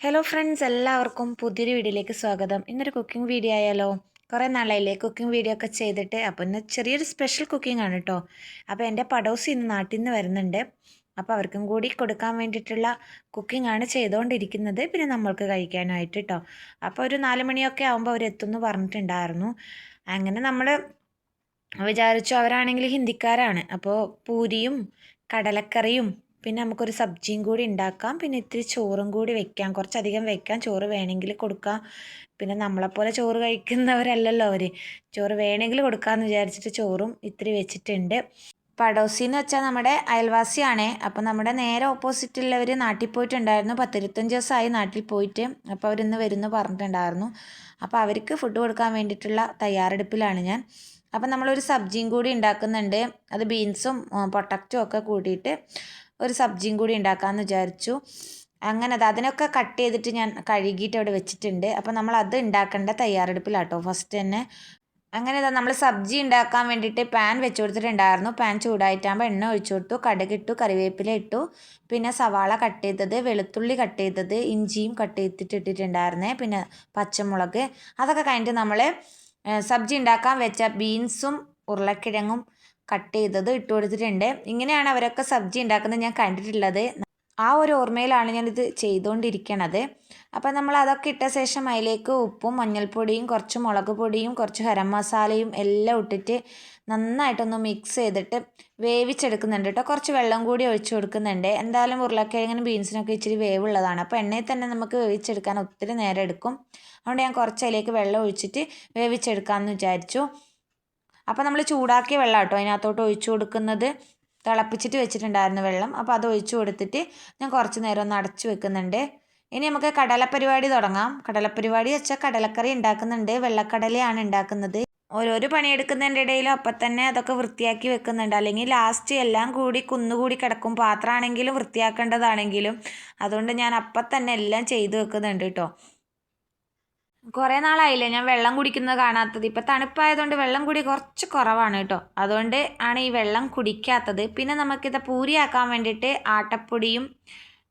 Hello friends എല്ലാവർക്കും പുതിയൊരു വീഡിയോയിലേക്ക് സ്വാഗതം. ഇന്നൊരു കുക്കിംഗ് വീഡിയോ ആയാലോ? കുറേ നാളായില്ലേ കുക്കിംഗ് വീഡിയോ ഒക്കെ ചെയ്തിട്ട്. അപ്പോൾ ഇന്ന് ചെറിയൊരു സ്പെഷ്യൽ കുക്കിംഗ് ആണ് കേട്ടോ അപ്പോൾ എന്റെ പടോസ് ഇന്ന് നാട്ടിൽ നിന്ന് വരുന്നുണ്ട്. അപ്പോൾ അവർക്കും കൂടി കൊടുക്കാൻ വേണ്ടിയിട്ടുള്ള കുക്കിംഗ് ആണ് ചെയ്തുകൊണ്ടിരിക്കുന്നത്. പിന്നെ നമ്മൾക്ക് കഴിക്കാനായിട്ട് കേട്ടോ അപ്പോൾ ഒരു നാല് മണിയൊക്കെ ആകുമ്പോൾ അവരെത്തുമെന്ന് പറഞ്ഞിട്ടുണ്ടായിരുന്നു. അങ്ങനെ നമ്മൾ വിചാരിച്ചു അവരാണെങ്കിൽ ഹിന്ദിക്കാരാണ്. അപ്പോൾ പൂരിയും കടലക്കറിയും പിന്നെ നമുക്കൊരു സബ്ജിയും കൂടി ഉണ്ടാക്കാം. പിന്നെ ഇത്തിരി ചോറും കൂടി വെക്കാം. കുറച്ചധികം വെക്കാം. ചോറ് വേണമെങ്കിൽ കൊടുക്കാം. പിന്നെ നമ്മളെപ്പോലെ ചോറ് കഴിക്കുന്നവരല്ലല്ലോ അവർ ചോറ് വേണമെങ്കിൽ കൊടുക്കാമെന്ന് വിചാരിച്ചിട്ട് ചോറും ഇത്തിരി വെച്ചിട്ടുണ്ട്. പടോസി എന്ന് വെച്ചാൽ നമ്മുടെ അയൽവാസിയാണേ. അപ്പോൾ നമ്മുടെ നേരെ ഓപ്പോസിറ്റുള്ളവർ നാട്ടിൽ പോയിട്ടുണ്ടായിരുന്നു. പത്തിരുപത്തഞ്ച് ദിവസമായി നാട്ടിൽ പോയിട്ട്. അപ്പോൾ അവരിന്ന് വരുന്നു പറഞ്ഞിട്ടുണ്ടായിരുന്നു. അപ്പോൾ അവർക്ക് ഫുഡ് കൊടുക്കാൻ വേണ്ടിയിട്ടുള്ള തയ്യാറെടുപ്പിലാണ് ഞാൻ. അപ്പം നമ്മളൊരു സബ്ജിയും കൂടി ഉണ്ടാക്കുന്നുണ്ട്. അത് ബീൻസും പൊട്ടറ്റോ ഒക്കെ കൂട്ടിയിട്ട്. ഒരു സബ്ജിയും കൂടി ഉണ്ടാക്കാമെന്ന് വിചാരിച്ചു. അങ്ങനെ അത് അതിനൊക്കെ കട്ട് ചെയ്തിട്ട് ഞാൻ കഴുകിയിട്ട് അവിടെ വെച്ചിട്ടുണ്ട്. അപ്പോൾ നമ്മൾ അത് ഉണ്ടാക്കേണ്ട തയ്യാറെടുപ്പിലാട്ടോ. ഫസ്റ്റ് തന്നെ. അങ്ങനെ നമ്മൾ സബ്ജി ഉണ്ടാക്കാൻ വേണ്ടിയിട്ട് പാൻ വെച്ച് കൊടുത്തിട്ടുണ്ടായിരുന്നു. പാൻ ചൂടായിട്ടാകുമ്പോൾ എണ്ണ ഒഴിച്ചു കൊടുത്തു. കടുകിട്ടു കറിവേപ്പില ഇട്ടു. പിന്നെ സവാള കട്ട് ചെയ്തത് വെളുത്തുള്ളി കട്ട് ചെയ്തത് ഇഞ്ചിയും കട്ട് ചെയ്തിട്ട് ഇട്ടിട്ടുണ്ടായിരുന്നേ. പിന്നെ പച്ചമുളക്. അതൊക്കെ കഴിഞ്ഞിട്ട് നമ്മൾ സബ്ജി ഉണ്ടാക്കാൻ വെച്ച ബീൻസും ഉരുളക്കിഴങ്ങും കട്ട് ചെയ്തത് ഇട്ട് കൊടുത്തിട്ടുണ്ട്. ഇങ്ങനെയാണ് അവരൊക്കെ സബ്ജി ഉണ്ടാക്കുന്നത്. ഞാൻ കണ്ടിട്ടുള്ളത്. ആ ഒരു ഓർമ്മയിലാണ് ഞാനിത് ചെയ്തുകൊണ്ടിരിക്കണത്. അപ്പം നമ്മൾ അതൊക്കെ ഇട്ട ശേഷം അതിലേക്ക് ഉപ്പും മഞ്ഞൾപ്പൊടിയും കുറച്ച് മുളക് പൊടിയും കുറച്ച് ഗരം മസാലയും എല്ലാം ഇട്ടിട്ട് നന്നായിട്ടൊന്ന് മിക്സ് ചെയ്തിട്ട് വേവിച്ചെടുക്കുന്നുണ്ട് കേട്ടോ. കുറച്ച് വെള്ളം കൂടി ഒഴിച്ചു കൊടുക്കുന്നുണ്ട്. എന്തായാലും ഉരുളക്കിഴങ്ങിനും ബീൻസിനൊക്കെ ഇച്ചിരി വേവുള്ളതാണ്. അപ്പോൾ എണ്ണയിൽ തന്നെ നമുക്ക് വേവിച്ചെടുക്കാൻ ഒത്തിരി നേരം എടുക്കും. അതുകൊണ്ട് ഞാൻ കുറച്ച് അതിലേക്ക് വെള്ളം ഒഴിച്ചിട്ട് വേവിച്ചെടുക്കാമെന്ന് വിചാരിച്ചു. അപ്പോൾ നമ്മൾ ചൂടാക്കിയ വെള്ളം കേട്ടോ അതിനകത്തോട്ട് ഒഴിച്ചു കൊടുക്കുന്നത്. തിളപ്പിച്ചിട്ട് വെച്ചിട്ടുണ്ടായിരുന്നു വെള്ളം. അപ്പോൾ അത് ഒഴിച്ചു കൊടുത്തിട്ട് ഞാൻ കുറച്ച് നേരം ഒന്ന് അടച്ചു വെക്കുന്നുണ്ട്. ഇനി നമുക്ക് കടലപ്പരിപാടി തുടങ്ങാം. കടലപ്പരിപാടി വെച്ചാൽ കടലക്കറി ഉണ്ടാക്കുന്നുണ്ട്. വെള്ളക്കടലയാണ് ഉണ്ടാക്കുന്നത്. ഓരോരോ പണിയെടുക്കുന്നതിന്റെ ഇടയിലും അപ്പം തന്നെ അതൊക്കെ വൃത്തിയാക്കി വെക്കുന്നുണ്ട്. അല്ലെങ്കിൽ ലാസ്റ്റ് എല്ലാം കൂടി കുന്നുകൂടി കിടക്കും. പാത്രമാണെങ്കിലും വൃത്തിയാക്കേണ്ടതാണെങ്കിലും. അതുകൊണ്ട് ഞാൻ അപ്പം തന്നെ എല്ലാം ചെയ്തു വെക്കുന്നുണ്ട് കേട്ടോ കുറേ നാളായില്ലേ ഞാൻ വെള്ളം കുടിക്കുന്നത് കാണാത്തത്. ഇപ്പം തണുപ്പായതുകൊണ്ട് വെള്ളം കുടി കുറച്ച് കുറവാണ് കേട്ടോ. അതുകൊണ്ട് ആണ് ഈ വെള്ളം കുടിക്കാത്തത്. പിന്നെ നമുക്കിത് പൂരിയാക്കാൻ വേണ്ടിയിട്ട് ആട്ടപ്പൊടിയും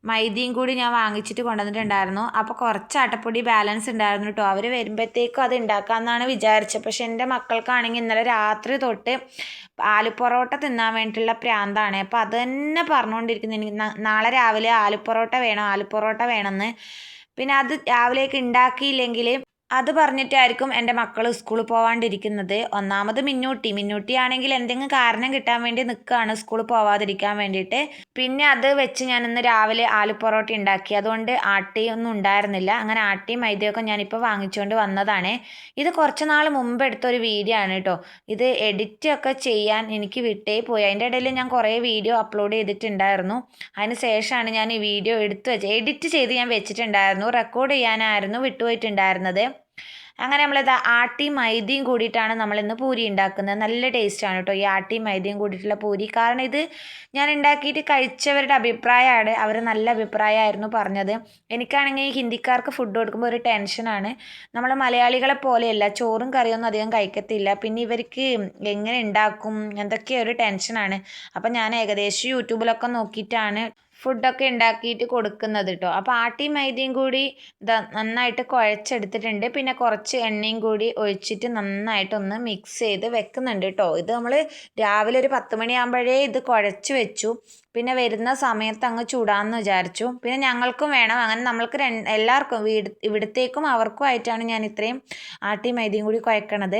മൈദയും കൂടി ഞാൻ വാങ്ങിച്ചിട്ട് കൊണ്ടുവന്നിട്ടുണ്ടായിരുന്നു. അപ്പോൾ കുറച്ച് ആട്ടപ്പൊടി ബാലൻസ് ഉണ്ടായിരുന്നു കേട്ടോ. അവർ വരുമ്പോഴത്തേക്കും അത് ഉണ്ടാക്കാമെന്നാണ് വിചാരിച്ചത്. പക്ഷെ എന്റെ മക്കൾക്കാണെങ്കിൽ ഇന്നലെ രാത്രി തൊട്ട് ആലുപൊറോട്ട തിന്നാൻ വേണ്ടിയിട്ടുള്ള പ്രാന്താണ്. അപ്പോൾ അത് തന്നെ പറഞ്ഞുകൊണ്ടിരിക്കുന്നു. എനിക്ക് നാളെ രാവിലെ ആലുപൊറോട്ട വേണം ആലുപൊറോട്ട വേണമെന്ന്. പിന്നെ അത് രാവിലേക്ക് ഉണ്ടാക്കിയില്ലെങ്കിൽ അത് പറഞ്ഞിട്ടായിരിക്കും എന്റെ മക്കൾ സ്കൂളിൽ പോവാണ്ടിരിക്കുന്നത്. ഒന്നാമത് മിന്നൂട്ടി. മിന്നൂട്ടി ആണെങ്കിൽ എന്തെങ്കിലും കാരണം കിട്ടാൻ വേണ്ടി നിൽക്കുകയാണ് സ്കൂളിൽ പോവാതിരിക്കാൻ വേണ്ടിയിട്ട്. പിന്നെ അത് വെച്ച് ഞാൻ ഇന്ന് രാവിലെ ആലു പൊറോട്ട ഉണ്ടാക്കി. അതുകൊണ്ട് ആട്ടിയൊന്നും ഉണ്ടായിരുന്നില്ല. അങ്ങനെ ആട്ടിയും മൈദയൊക്കെ ഞാനിപ്പോൾ വാങ്ങിച്ചുകൊണ്ട് വന്നതാണ്. ഇത് കുറച്ച് നാൾ മുമ്പ് എടുത്തൊരു വീഡിയോ ആണ് കേട്ടോ. ഇത് എഡിറ്റ് ഒക്കെ ചെയ്യാൻ എനിക്ക് വിട്ടേ പോയി. അതിന്റെ ഇടയിൽ ഞാൻ കുറേ വീഡിയോ അപ്ലോഡ് ചെയ്തിട്ടുണ്ടായിരുന്നു. അതിന് ശേഷമാണ് ഞാൻ ഈ വീഡിയോ എടുത്ത് വെച്ച് എഡിറ്റ് ചെയ്ത് ഞാൻ വെച്ചിട്ടുണ്ടായിരുന്നു. റെക്കോർഡ് ചെയ്യാനായിരുന്നു വിട്ടുപോയിട്ടുണ്ടായിരുന്നത്. അങ്ങനെ നമ്മളിത് ആട്ടി മൈദയും കൂടിയിട്ടാണ് നമ്മളിന്ന് പൂരി ഉണ്ടാക്കുന്നത്. നല്ല ടേസ്റ്റാണ് കേട്ടോ ഈ ആട്ടി മൈദയും കൂടിയിട്ടുള്ള പൂരി. കാരണം ഇത് ഞാൻ ഉണ്ടാക്കിയിട്ട് കഴിച്ചവരുടെ അഭിപ്രായമാണ്. അവർ നല്ല അഭിപ്രായമായിരുന്നു പറഞ്ഞത്. എനിക്കാണെങ്കിൽ ഈ ഹിന്ദിക്കാർക്ക് ഫുഡ് കൊടുക്കുമ്പോൾ ഒരു ടെൻഷനാണ് നമ്മൾ മലയാളികളെ പോലെയല്ല ചോറും കറിയൊന്നും അധികം കഴിക്കത്തില്ല. പിന്നെ ഇവർക്ക് എങ്ങനെ ഉണ്ടാക്കും എന്തൊക്കെയൊരു ടെൻഷനാണ് അപ്പം ഞാൻ ഏകദേശം യൂട്യൂബിലൊക്കെ നോക്കിയിട്ടാണ് ഫുഡൊക്കെ ഉണ്ടാക്കിയിട്ട് കൊടുക്കുന്നത് കേട്ടോ അപ്പോൾ ആട്ടിയും മൈദയും കൂടി നന്നായിട്ട് കുഴച്ചെടുത്തിട്ടുണ്ട്. പിന്നെ കുറച്ച് എണ്ണയും കൂടി ഒഴിച്ചിട്ട് നന്നായിട്ടൊന്ന് മിക്സ് ചെയ്ത് വെക്കുന്നുണ്ട് കേട്ടോ ഇത് നമ്മൾ രാവിലെ ഒരു പത്ത് മണിയാകുമ്പോഴേ ഇത് കുഴച്ച് വെച്ചു. പിന്നെ വരുന്ന സമയത്ത് അങ്ങ് ചൂടാമെന്ന് വിചാരിച്ചു. പിന്നെ ഞങ്ങൾക്കും വേണം. അങ്ങനെ നമ്മൾക്ക് എല്ലാവർക്കും വീട് ഇവിടത്തേക്കും അവർക്കും ആയിട്ടാണ് ഞാൻ ഇത്രയും ആട്ടി മൈദയും കൂടി കുഴക്കണത്.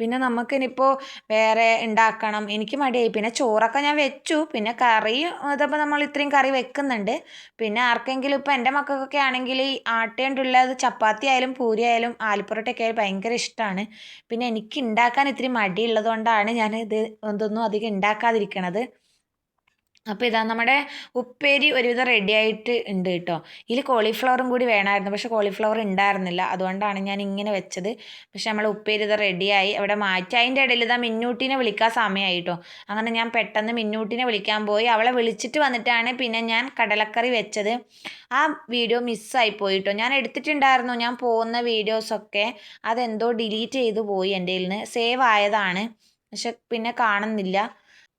പിന്നെ നമുക്കിനിപ്പോൾ വേറെ ഉണ്ടാക്കണം എനിക്ക് മടിയായി. പിന്നെ ചോറൊക്കെ ഞാൻ വെച്ചു. പിന്നെ കറി ഇതിപ്പോൾ നമ്മൾ ഇത്രയും കറി വെക്കുന്നുണ്ട്. പിന്നെ ആർക്കെങ്കിലും ഇപ്പോൾ എന്റെ മക്കൾക്കൊക്കെ ആണെങ്കിൽ ഈ ആട്ടയുണ്ടുള്ളത് ചപ്പാത്തി ആയാലും പൂരി ആയാലും ആലിപ്പൊറോട്ടയൊക്കെ ആയാലും ഭയങ്കര ഇഷ്ടമാണ് പിന്നെ എനിക്ക് ഉണ്ടാക്കാൻ ഇത്തിരി മടിയുള്ളത് കൊണ്ടാണ് ഞാൻ ഇത് ഇതൊന്നും അധികം ഉണ്ടാക്കാതിരിക്കണത് അപ്പോൾ ഇതാ നമ്മുടെ ഉപ്പേരി ഒരുവിധം റെഡി ആയിട്ട് ഉണ്ട് കേട്ടോ. ഇതിൽ കോളിഫ്ലവറും കൂടി വേണമായിരുന്നു പക്ഷേ കോളിഫ്ലവർ ഉണ്ടായിരുന്നില്ല. അതുകൊണ്ടാണ് ഞാൻ ഇങ്ങനെ വെച്ചത്. പക്ഷേ നമ്മൾ ഉപ്പേരി ഇത് റെഡിയായി അവിടെ മാറ്റി അതിന്റെ ഇടയിൽ ഇതാ മിന്നൂട്ടിനെ വിളിക്കാൻ സമയമായി കേട്ടോ. അങ്ങനെ ഞാൻ പെട്ടെന്ന് മിന്നൂട്ടിനെ വിളിക്കാൻ പോയി. അവളെ വിളിച്ചിട്ട് വന്നിട്ടാണ് പിന്നെ ഞാൻ കടലക്കറി വെച്ചത്. ആ വീഡിയോ മിസ്സായി പോയി കേട്ടോ. ഞാൻ എടുത്തിട്ടുണ്ടായിരുന്നു. ഞാൻ പോകുന്ന വീഡിയോസൊക്കെ അതെന്തോ ഡിലീറ്റ് ചെയ്തു പോയി എന്റെ നിന്ന് സേവ് ആയതാണ്. പക്ഷെ പിന്നെ കാണുന്നില്ല.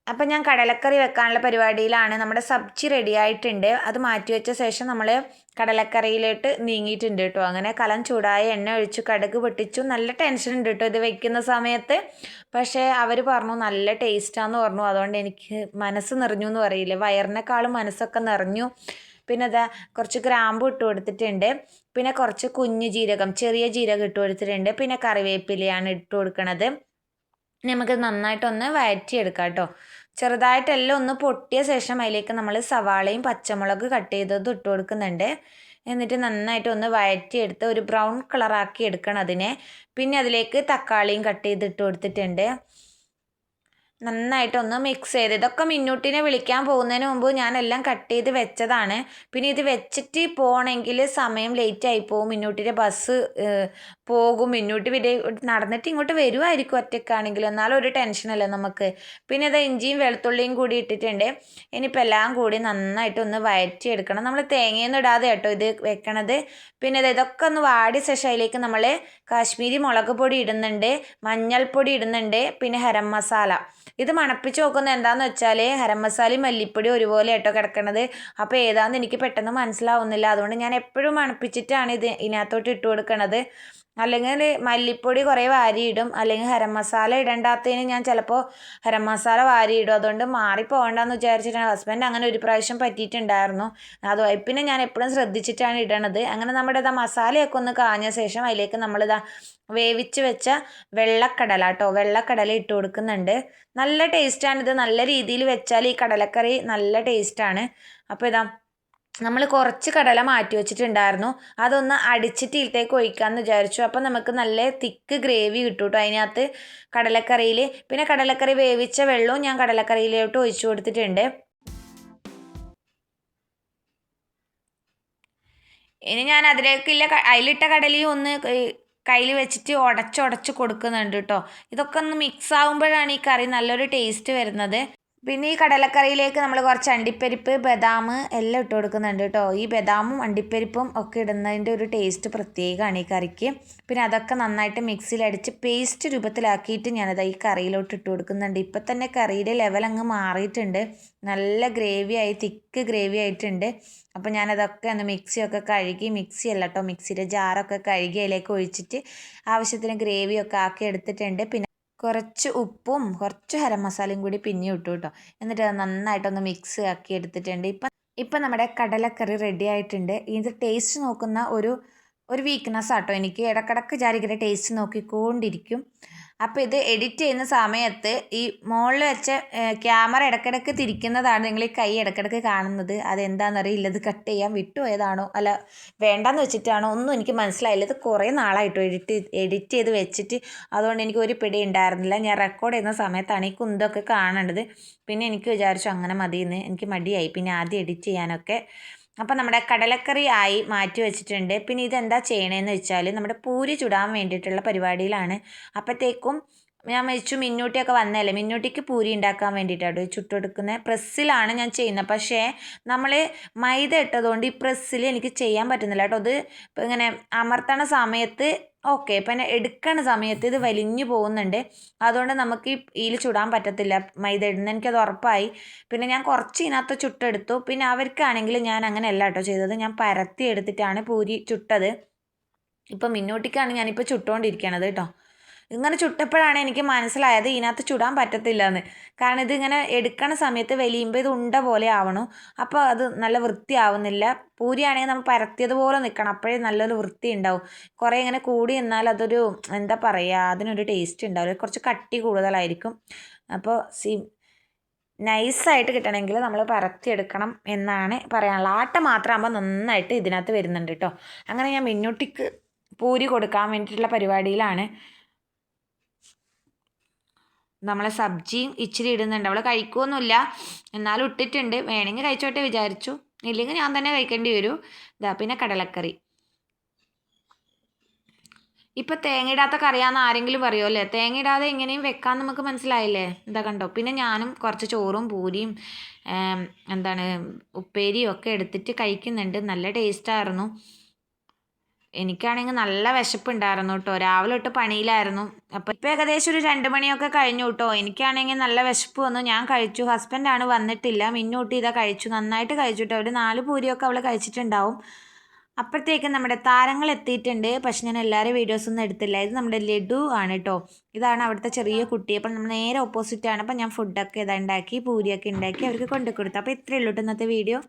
അപ്പം ഞാൻ കടലക്കറി വെക്കാനുള്ള പരിപാടിയിലാണ്. നമ്മുടെ സബ്ജി റെഡി ആയിട്ടുണ്ട്. അത് മാറ്റി വെച്ച ശേഷം നമ്മൾ കടലക്കറിയിലോട്ട് നീങ്ങിയിട്ടുണ്ട് കേട്ടോ. അങ്ങനെ കലം ചൂടായ എണ്ണ ഒഴിച്ചു കടുക് പൊട്ടിച്ചു. നല്ല ടെൻഷൻ ഉണ്ട് കേട്ടോ ഇത് വെക്കുന്ന സമയത്ത്. പക്ഷേ അവർ പറഞ്ഞു നല്ല ടേസ്റ്റാന്ന് പറഞ്ഞു. അതുകൊണ്ട് എനിക്ക് മനസ്സ് നിറഞ്ഞു എന്ന് പറയില്ലേ. വയറിനേക്കാളും മനസ്സൊക്കെ നിറഞ്ഞു. പിന്നെ അതാ കുറച്ച് ഗ്രാമ്പു ഇട്ട് കൊടുത്തിട്ടുണ്ട്. പിന്നെ കുറച്ച് കുഞ്ഞു ജീരകം ചെറിയ ജീരകം ഇട്ട് കൊടുത്തിട്ടുണ്ട്. പിന്നെ കറിവേപ്പിലയാണ് ഇട്ട് കൊടുക്കണത്. നമുക്ക് നന്നായിട്ടൊന്ന് വഴറ്റിയെടുക്കാം കേട്ടോ. ചെറുതായിട്ടെല്ലാം ഒന്ന് പൊട്ടിയ ശേഷം അതിലേക്ക് നമ്മൾ സവാളയും പച്ചമുളക് കട്ട് ചെയ്തത് ഇട്ട് കൊടുക്കുന്നുണ്ട്. എന്നിട്ട് നന്നായിട്ട് ഒന്ന് വഴറ്റിയെടുത്ത് ഒരു ബ്രൗൺ കളറാക്കി എടുക്കണം അതിനെ. പിന്നെ അതിലേക്ക് തക്കാളിയും കട്ട് ചെയ്തിട്ട് കൊടുത്തിട്ടുണ്ട്. നന്നായിട്ടൊന്ന് മിക്സ് ചെയ്ത്. ഇതൊക്കെ മിന്നൂട്ടിനെ വിളിക്കാൻ പോകുന്നതിന് മുമ്പ് ഞാനെല്ലാം കട്ട് ചെയ്ത് വെച്ചതാണ്. പിന്നെ ഇത് വെച്ചിട്ട് പോകണമെങ്കിൽ സമയം ലേറ്റ് ആയി പോകും മിന്നൂട്ടിന്റെ ബസ് പോകും. മിന്നൂട്ടി വിടേ നടന്നിട്ട് ഇങ്ങോട്ട് വരുമായിരിക്കും ഒറ്റയ്ക്കാണെങ്കിൽ എന്നാലും ഒരു ടെൻഷനല്ല നമുക്ക്. പിന്നെ ഇത് ഇഞ്ചിയും വെളുത്തുള്ളിയും കൂടി ഇട്ടിട്ടുണ്ട്. ഇനിയിപ്പോൾ എല്ലാം കൂടി നന്നായിട്ടൊന്ന് എടുക്കണം നമ്മൾ തേങ്ങയൊന്നും ഇടാതെ കേട്ടോ ഇത് വെക്കണത്. പിന്നെ ഇത് ഇതൊക്കെ ഒന്ന് വാടിയ ശേഷം അതിലേക്ക് നമ്മൾ കാശ്മീരി മുളക് പൊടി ഇടുന്നുണ്ട്. മഞ്ഞൾപ്പൊടി ഇടുന്നുണ്ട്. പിന്നെ ഹരം മസാല. ഇത് മണപ്പിച്ച് നോക്കുന്നത് എന്താണെന്ന് വെച്ചാൽ ഹരം മസാലയും മല്ലിപ്പൊടി ഒരുപോലെ ആയിട്ടോ കിടക്കണത്. അപ്പോൾ ഏതാണെന്ന് എനിക്ക് പെട്ടെന്ന് മനസ്സിലാവുന്നില്ല. അതുകൊണ്ട് ഞാൻ എപ്പോഴും മണപ്പിച്ചിട്ടാണ് ഇത് ഇതിനകത്തോട്ട് ഇട്ട് കൊടുക്കണത്. അല്ലെങ്കിൽ മല്ലിപ്പൊടി കുറേ വാരിയിടും. അല്ലെങ്കിൽ ഹരം മസാല ഇടണ്ടാത്തതിന് ഞാൻ ചിലപ്പോൾ ഹരം മസാല വാരിയിടും. അതുകൊണ്ട് മാറിപ്പോകണ്ടെന്ന് വിചാരിച്ചിട്ടാണ് ഹസ്ബൻഡ് അങ്ങനെ ഒരു പ്രാവശ്യം പറ്റിയിട്ടുണ്ടായിരുന്നു. അത് പിന്നെ ഞാൻ എപ്പോഴും ശ്രദ്ധിച്ചിട്ടാണ് ഇടണത്. അങ്ങനെ നമ്മുടെ ഇതാ മസാലയൊക്കെ ഒന്ന് കാഞ്ഞ ശേഷം അതിലേക്ക് നമ്മളിതാ വേവിച്ച് വെച്ച വെള്ളക്കടല കേട്ടോ വെള്ളക്കടല ഇട്ട് കൊടുക്കുന്നുണ്ട്. നല്ല ടേസ്റ്റാണിത് നല്ല രീതിയിൽ വെച്ചാൽ ഈ കടലക്കറി നല്ല ടേസ്റ്റാണ് അപ്പോൾ ഇതാ നമ്മൾ കുറച്ച് കടല മാറ്റി വെച്ചിട്ടുണ്ടായിരുന്നു. അതൊന്ന് അടിച്ചിട്ട് ഇതിലേക്ക് ഒഴിക്കാമെന്ന് വിചാരിച്ചു. അപ്പോൾ നമുക്ക് നല്ല തിക്ക് ഗ്രേവി കിട്ടും കേട്ടോ അതിനകത്ത് കടലക്കറിയിൽ പിന്നെ കടലക്കറി വേവിച്ച വെള്ളവും ഞാൻ കടലക്കറിയിലോട്ട് ഒഴിച്ചു കൊടുത്തിട്ടുണ്ട്. ഇനി ഞാൻ അതിലേക്കില്ല അതിലിട്ട കടലയും ഒന്ന് കയ്യിൽ വെച്ചിട്ട് ഉടച്ചുടച്ച് കൊടുക്കുന്നുണ്ട് കേട്ടോ. ഇതൊക്കെ ഒന്ന് മിക്സ് ആകുമ്പോഴാണ് ഈ കറി നല്ലൊരു ടേസ്റ്റ് വരുന്നത്. പിന്നെ ഈ കടലക്കറിയിലേക്ക് നമ്മൾ കുറച്ച് അണ്ടിപ്പരിപ്പ് ബദാം എല്ലാം ഇട്ട് കൊടുക്കുന്നുണ്ട് കേട്ടോ. ഈ ബദാമും അണ്ടിപ്പരിപ്പും ഒക്കെ ഇടുന്നതിന്റെ ഒരു ടേസ്റ്റ് പ്രത്യേകമാണ് ഈ കറിക്ക്. പിന്നെ അതൊക്കെ നന്നായിട്ട് മിക്സിയിലടിച്ച് പേസ്റ്റ് രൂപത്തിലാക്കിയിട്ട് ഞാനത് ഈ കറിയിലോട്ട് ഇട്ട് കൊടുക്കുന്നുണ്ട്. ഇപ്പം തന്നെ കറിയുടെ ലെവൽ അങ്ങ് മാറിയിട്ടുണ്ട്. നല്ല ഗ്രേവി ആയി തിക്ക് ഗ്രേവി ആയിട്ടുണ്ട്. അപ്പോൾ ഞാനതൊക്കെ ഒന്ന് മിക്സിയൊക്കെ കഴുകി മിക്സി അല്ല കേട്ടോ. മിക്സിയുടെ ജാറൊക്കെ കഴുകി അതിലേക്ക് ഒഴിച്ചിട്ട് ആവശ്യത്തിന് ഗ്രേവിയൊക്കെ ആക്കി എടുത്തിട്ടുണ്ട്. പിന്നെ കുറച്ച് ഉപ്പും കുറച്ച് ഗരം മസാലയും കൂടി പിന്നെ ഇട്ടു കേട്ടോ. എന്നിട്ട് അത് നന്നായിട്ടൊന്ന് മിക്സ് ആക്കി എടുത്തിട്ടുണ്ട്. ഇപ്പം ഇപ്പം നമ്മുടെ കടലക്കറി റെഡി ആയിട്ടുണ്ട്. ഇത് ടേസ്റ്റ് നോക്കുന്ന ഒരു ഒരു വീക്ക്നെസ് ആട്ടോ എനിക്ക്. ഇടക്കിടക്ക് ജാരിക്കിടെ ടേസ്റ്റ് നോക്കിക്കൊണ്ടിരിക്കും. അപ്പോൾ ഇത് എഡിറ്റ് ചെയ്യുന്ന സമയത്ത് ഈ മുകളിൽ വെച്ച ക്യാമറ ഇടക്കിടക്ക് തിരിക്കുന്നതാണ് നിങ്ങൾ ഈ കൈ ഇടക്കിടക്ക് കാണുന്നത്. അതെന്താണെന്നറിയില്ല ഇത് കട്ട് ചെയ്യാൻ വിട്ടുപോയതാണോ? അല്ല വേണ്ടെന്ന് വെച്ചിട്ടാണോ? ഒന്നും എനിക്ക് മനസ്സിലായില്ല. ഇത് കുറേ നാളായിട്ടോ എഡിറ്റ് എഡിറ്റ് ചെയ്ത് വെച്ചിട്ട്. അതുകൊണ്ട് എനിക്ക് ഒരു പിടി ഉണ്ടായിരുന്നില്ല. ഞാൻ റെക്കോർഡ് ചെയ്യുന്ന സമയത്താണ് ഈ കുന്തൊക്കെ കാണേണ്ടത്. പിന്നെ എനിക്ക് വിചാരിച്ചു അങ്ങനെ മതിയെന്ന്. എനിക്ക് മടിയായി. പിന്നെ ആദ്യം എഡിറ്റ് ചെയ്യാനൊക്കെ. അപ്പോൾ നമ്മുടെ കടലക്കറി ആയി മാറ്റി വെച്ചിട്ടുണ്ട്. പിന്നെ ഇതെന്താ ചെയ്യണതെന്ന് വെച്ചാൽ നമ്മുടെ പൂരി ചുടാൻ വേണ്ടിയിട്ടുള്ള പരിപാടിയിലാണ്. അപ്പോഴത്തേക്കും ഞാൻ വെച്ചു മിന്നൂട്ടിയൊക്കെ വന്നതല്ലേ? മിന്നൂട്ടിക്ക് പൂരി ഉണ്ടാക്കാൻ വേണ്ടിയിട്ടാണ് ചുട്ടെടുക്കുന്നത്. പ്രസ്സിലാണ് ഞാൻ ചെയ്യുന്നത്. പക്ഷേ നമ്മൾ മൈദ ഇട്ടതുകൊണ്ട് ഈ പ്രസ്സിൽ എനിക്ക് ചെയ്യാൻ പറ്റുന്നില്ല കേട്ടോ. അത് ഇങ്ങനെ അമർത്തണ സമയത്ത് ഓക്കെ പിന്നെ എടുക്കണ സമയത്ത് ഇത് വലിഞ്ഞു പോകുന്നുണ്ട്. അതുകൊണ്ട് നമുക്ക് ഈ ഇതിൽ ചുടാൻ പറ്റത്തില്ല. മൈദ ഇടുന്ന എനിക്കത് ഉറപ്പായി. പിന്നെ ഞാൻ കുറച്ച് ഇതിനകത്ത് ചുട്ടെടുത്തു. പിന്നെ അവർക്കാണെങ്കിൽ ഞാൻ അങ്ങനെ അല്ല കേട്ടോ ചെയ്തത്. ഞാൻ പരത്തി എടുത്തിട്ടാണ് പൂരി ചുട്ടത്. ഇപ്പം മിന്നോട്ടിക്കാണ് ഞാനിപ്പോൾ ചുട്ടുകൊണ്ടിരിക്കണത് കേട്ടോ. ഇങ്ങനെ ചുട്ടപ്പോഴാണ് എനിക്ക് മനസ്സിലായത് ഇതിനകത്ത് ചുടാൻ പറ്റത്തില്ല എന്ന് കാരണം ഇതിങ്ങനെ എടുക്കണ സമയത്ത് വലിയുമ്പോൾ ഇത് ഉണ്ട പോലെ ആവണു. അപ്പോൾ അത് നല്ല വൃത്തിയാവുന്നില്ല. പൂരിയാണെങ്കിൽ നമ്മൾ പരത്തിയതുപോലെ നിൽക്കണം അപ്പോഴേ നല്ലൊരു വൃത്തി ഉണ്ടാവും. കുറേ ഇങ്ങനെ കൂടി എന്നാൽ അതൊരു എന്താ പറയുക അതിനൊരു ടേസ്റ്റ് ഉണ്ടാവില്ല. കുറച്ച് കട്ടി കൂടുതലായിരിക്കും. അപ്പോൾ സി നൈസായിട്ട് കിട്ടണമെങ്കിൽ നമ്മൾ പരത്തിയെടുക്കണം എന്നാണ് പറയാനുള്ളത്. ആട്ട മാത്രമാകുമ്പോൾ നന്നായിട്ട് ഇതിനകത്ത് വരുന്നുണ്ട് കേട്ടോ അങ്ങനെ ഞാൻ മിന്നുട്ടിക്ക് പൂരി കൊടുക്കാൻ വേണ്ടിയിട്ടുള്ള പരിപാടിയിലാണ്. നമ്മളെ സബ്ജിയും ഇച്ചിരി ഇടുന്നുണ്ട്. അവൾ കഴിക്കുമൊന്നുമില്ല എന്നാലും ഇട്ടിട്ടുണ്ട്. വേണമെങ്കിൽ കഴിച്ചോട്ടെ വിചാരിച്ചു. ഇല്ലെങ്കിൽ ഞാൻ തന്നെ കഴിക്കേണ്ടി വരും. ഇതാ പിന്നെ കടലക്കറി. ഇപ്പം തേങ്ങ ഇടാത്ത കറിയാന്ന് ആരെങ്കിലും പറയുമല്ലേ തേങ്ങ ഇടാതെ എങ്ങനെയും വെക്കാൻ നമുക്ക് മനസ്സിലായില്ലേ? എന്താ കണ്ടോ? പിന്നെ ഞാനും കുറച്ച് ചോറും പൂരിയും എന്താണ് ഉപ്പേരിയും ഒക്കെ എടുത്തിട്ട് കഴിക്കുന്നുണ്ട്. നല്ല ടേസ്റ്റായിരുന്നു. എനിക്കാണെങ്കിൽ നല്ല വിശപ്പുണ്ടായിരുന്നു കേട്ടോ. രാവിലെ തൊട്ട് പണിയിലായിരുന്നു. അപ്പോൾ ഇപ്പോൾ ഏകദേശം ഒരു രണ്ട് മണിയൊക്കെ കഴിഞ്ഞു കേട്ടോ. എനിക്കാണെങ്കിൽ നല്ല വിശപ്പ് വന്നു. ഞാൻ കഴിച്ചു. ഹസ്ബൻഡാണ് വന്നിട്ടില്ല. മിന്നൂട്ടി ഇതാ കഴിച്ചു. നന്നായിട്ട് കഴിച്ചു കേട്ടോ. ഒരു നാല് പൂരിയൊക്കെ അവൾ കഴിച്ചിട്ടുണ്ടാവും. അപ്പോഴത്തേക്കും നമ്മുടെ താരങ്ങൾ എത്തിയിട്ടുണ്ട്. പക്ഷെ ഞാൻ എല്ലാവരും വീഡിയോസ് ഒന്നും എടുത്തില്ല. ഇത് നമ്മുടെ ലഡു ആണ് കേട്ടോ. ഇതാണ് അവിടുത്തെ ചെറിയ കുട്ടി. അപ്പം നമ്മൾ നേരെ ഓപ്പോസിറ്റ് ആണ്. അപ്പം ഞാൻ ഫുഡൊക്കെ ഇതാ ഉണ്ടാക്കി പൂരിയൊക്കെ ഉണ്ടാക്കി അവർക്ക് കൊണ്ടു കൊടുത്തു അപ്പോൾ ഇത്രയേ ഉള്ളൂ ഇന്നത്തെ വീഡിയോ